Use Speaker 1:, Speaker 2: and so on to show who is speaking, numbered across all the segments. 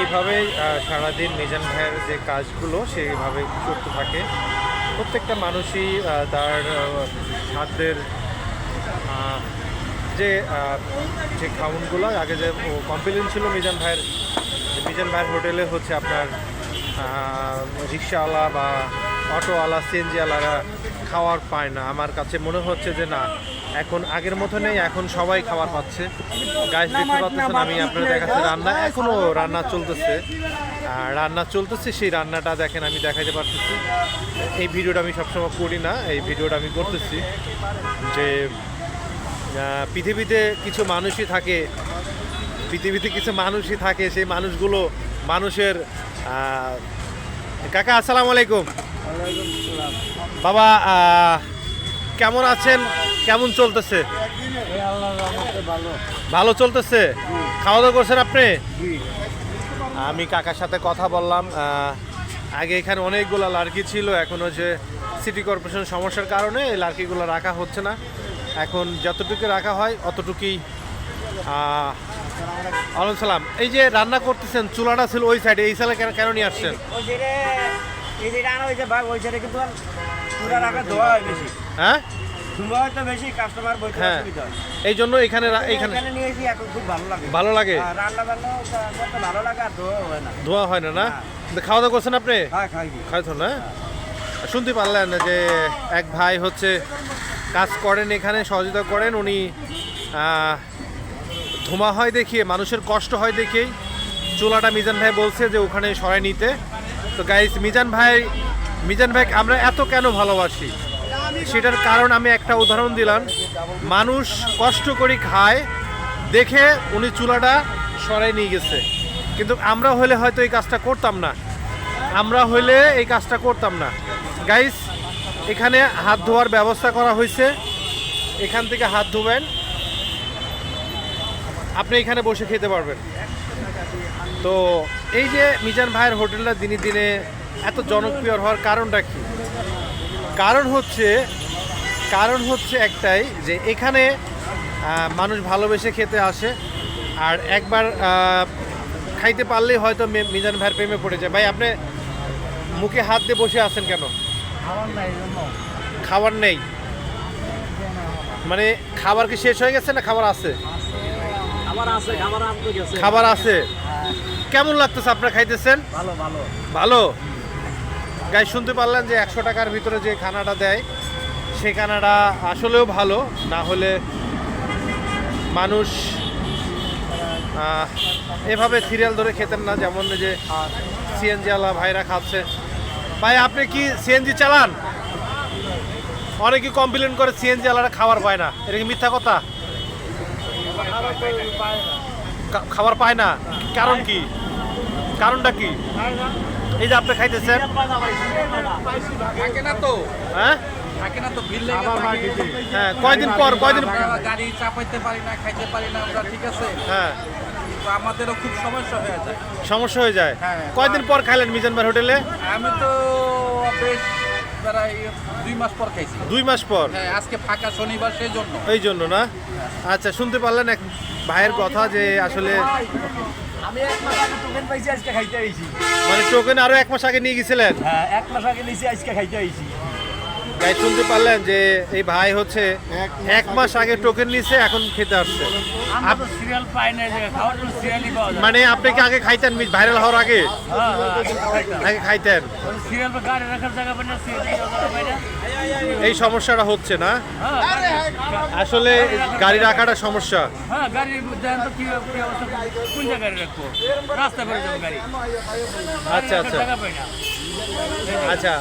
Speaker 1: এইভাবেই সারাদিন মিজান ভাইয়ের যে কাজগুলো সেইভাবে করতে থাকে। প্রত্যেকটা মানুষই তার খাদ্যের যে যে খাউনগুলো, আগে যে কমপ্লেন ছিল মিজান ভাইয়ের মিজান ভাইয়ের হোটেলে হচ্ছে আপনার রিক্সাওয়ালা বা অটোওয়ালা, সিএনজিওয়ালারা খাওয়ার পায় না। আমার কাছে মনে হচ্ছে যে না এখন আগের মতো নেই এখন সবাই খাবার পাচ্ছে। গাছ দেখতে পাচ্ছেন আমি আপনারা দেখাচ্ছি রান্না। এখনও রান্না চলতেছে। আর রান্না চলতেছে সেই রান্নাটা দেখেন আমি দেখাইতে পারতেছি। এই ভিডিওটা আমি সবসময় করি না এই ভিডিওটা আমি করতেছি যে পৃথিবীতে কিছু মানুষই থাকে পৃথিবীতে কিছু মানুষই থাকে সেই মানুষগুলো মানুষের কাকা আসসালামু আলাইকুম। বাবা আহ, কেমন আছেন? কেমন চলতেছে? ভালো চলতেছে? খাওয়া দাওয়া করছেন আপনি? আমি কাকার সাথে কথা বললাম। আগে এখানে অনেকগুলো লার্কি ছিল, এখন যে সিটি কর্পোরেশন সমস্যার কারণে এই লার্কিগুলো রাখা হচ্ছে না। এখন যতটুকু রাখা হয়, অতটুকুই আলাইকুম সালাম। এই যে রান্না করতেছেন, চুলাটা ছিল ওই সাইডে এই সাইডে কেন কেন নিয়ে আসছেন?
Speaker 2: ওই যেটা কিন্তু হ্যাঁ?
Speaker 1: হয়
Speaker 2: তো বেশি কাস্টমার বইতে
Speaker 1: হ্যাঁ।
Speaker 2: অসুবিধা হয়।
Speaker 1: এই জন্য এখানে
Speaker 2: এখানে নিয়েছি এখন খুব ভালো লাগে।
Speaker 1: ভালো লাগে?
Speaker 2: রান্না বান্না করতে ভালো লাগে আর ধোয়া হয় না।
Speaker 1: ধোয়া হয় না না? খাওয়া দাওয়া করছেন আপনি?
Speaker 2: হ্যাঁ খাই
Speaker 1: না? শুনতে পারলেন যে এক ভাই হচ্ছে কাজ করেন এখানে সহযোগিতা করেন উনি ধোঁয়া হয় দেখিয়ে মানুষের কষ্ট হয় দেখেই চুলাটা মিজান ভাই বলছে যে ওখানে সরাই নিতে। তো গাইস মিজান ভাই মিজান ভাই আমরা এত কেন ভালোবাসি? সেটার কারণ আমি একটা উদাহরণ দিলাম। মানুষ কষ্ট করে খায়, দেখে উনি চুলাটা সরাই নিয়ে গেছে। কিন্তু আমরা হলে হয়তো এই কাজটা করতাম না। আমরা হলে এই কাজটা করতাম না। গাইস এখানে হাত ধোয়ার ব্যবস্থা করা হয়েছে। এখান থেকে হাত ধোবেন। আপনি এখানে বসে খেতে পারবেন। তো এই যে মিজান ভাইয়ের হোটেলটা দিনে দিনে এত জনপ্রিয় হওয়ার কারণটা কি? কারণ হচ্ছে কারণ হচ্ছে একটাই যে এখানে মানুষ ভালোবেসে খেতে আসে আর একবার খাইতে পারলেই হয়তো মিজান ভাইয়ের প্রেমে পড়ে যায়। ভাই আপনি মুখে হাত দিয়ে বসে আছেন কেন? খাবার নেই মানে খাবার কি শেষ হয়ে গেছে না খাবার আছে? খাবার আছে। কেমন লাগতেছে আপনারা খাইতেছেন?
Speaker 2: ভালো ভালো।
Speaker 1: ভালো? গাই শুনতে পারলেন যে একশো টাকার ভিতরে যে খানাটা দেয়, সে খানাটা আসলেও ভালো। না হলে মানুষ এভাবে সিরিয়াল ধরে খেতেন না, যেমন যে সিএনজি আলা ভাইরা খাচ্ছে। ভাই, আপনি কি সিএনজি চালান? অনেকে কমপ্লেন করে সিএনজি আলারা খাবার পায় না। এটা কি মিথ্যা কথা? খাবার পায় না। কারণ কি? কারণটা কি? এই যে আপনি খাইতেছেন? হ্যাঁ? হ্যাঁ কয়দিন পর, কয়দিন
Speaker 3: গাড়ি চাপাইতে পারি না খাইতে পারি না আমরা ঠিক আছে
Speaker 1: হ্যাঁ।
Speaker 3: আমাদেরও খুব সমস্যা হয়ে
Speaker 1: সমস্যা হয়ে যায়। কয়দিন পর খাইলেন হোটেলে
Speaker 3: আমি তো বেশ দুই মাস পর। খাইছি
Speaker 1: দুই মাস পর
Speaker 3: আজকে ফাঁকা শনিবার সেই জন্য
Speaker 1: জন্য না? আচ্ছা শুনতে পারলেন এক ভাইয়ের কথা যে আসলে
Speaker 2: আমি এক মাস আগে টোকেন পাইছি আজকে খাইতে আইছি।
Speaker 1: মানে টোকেন আরও এক মাস আগে নিয়ে গেছিলেন?
Speaker 2: হ্যাঁ এক মাস আগে নিয়েছি আজকে খাইতে আইছি।
Speaker 1: গাই শুনতে পারলেন যে এই ভাই হচ্ছে এক মাস আগে টোকেন নিছে এখন খেতে আসছে।
Speaker 2: না
Speaker 1: মানে আপনি কি আগে খাইতেন ভাইরাল হওয়ার আগে?
Speaker 2: হ্যাঁ হ্যাঁ আগে
Speaker 1: খাইতেন।
Speaker 2: না না।
Speaker 1: এই সমস্যাটা হচ্ছে না?
Speaker 2: হ্যাঁ
Speaker 1: আসলে গাড়ি রাখাটা সমস্যা। আচ্ছা আচ্ছা।
Speaker 2: না।
Speaker 1: আচ্ছা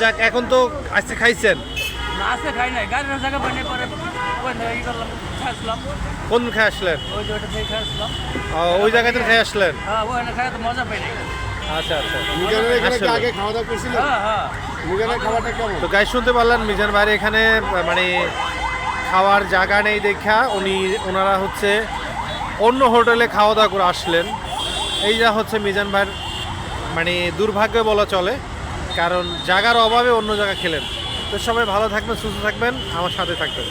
Speaker 1: যাক এখন তো আজকে খাইছেন।
Speaker 2: খাই নাই। গাড়ির জায়গা পরে
Speaker 1: কোন খেয়ে আসলেন?
Speaker 2: ওই
Speaker 1: জায়গাতে খেয়ে আসলেন?
Speaker 2: হ্যাঁ মজা পাই নাই।
Speaker 1: আচ্ছা আচ্ছা।
Speaker 4: মিজানের এখানে আগে খাওয়া দাওয়া
Speaker 2: হ্যাঁ হ্যাঁ।
Speaker 4: মিজানের খাবারটা কেমন?
Speaker 1: তো গাই শুনতে পারলেন মিজান ভাইয়ের এখানে মানে খাওয়ার জায়গা নেই দেখা। উনি ওনারা হচ্ছে অন্য হোটেলে খাওয়া দাওয়া করে আসলেন। এই যা হচ্ছে মিজান ভাইয়ের মানে দুর্ভাগ্য বলা চলে, কারণ জায়গার অভাবে অন্য জায়গা খেলেন। তো সবাই ভালো থাকবেন, সুস্থ থাকবেন, আমার সাথে থাকবেন।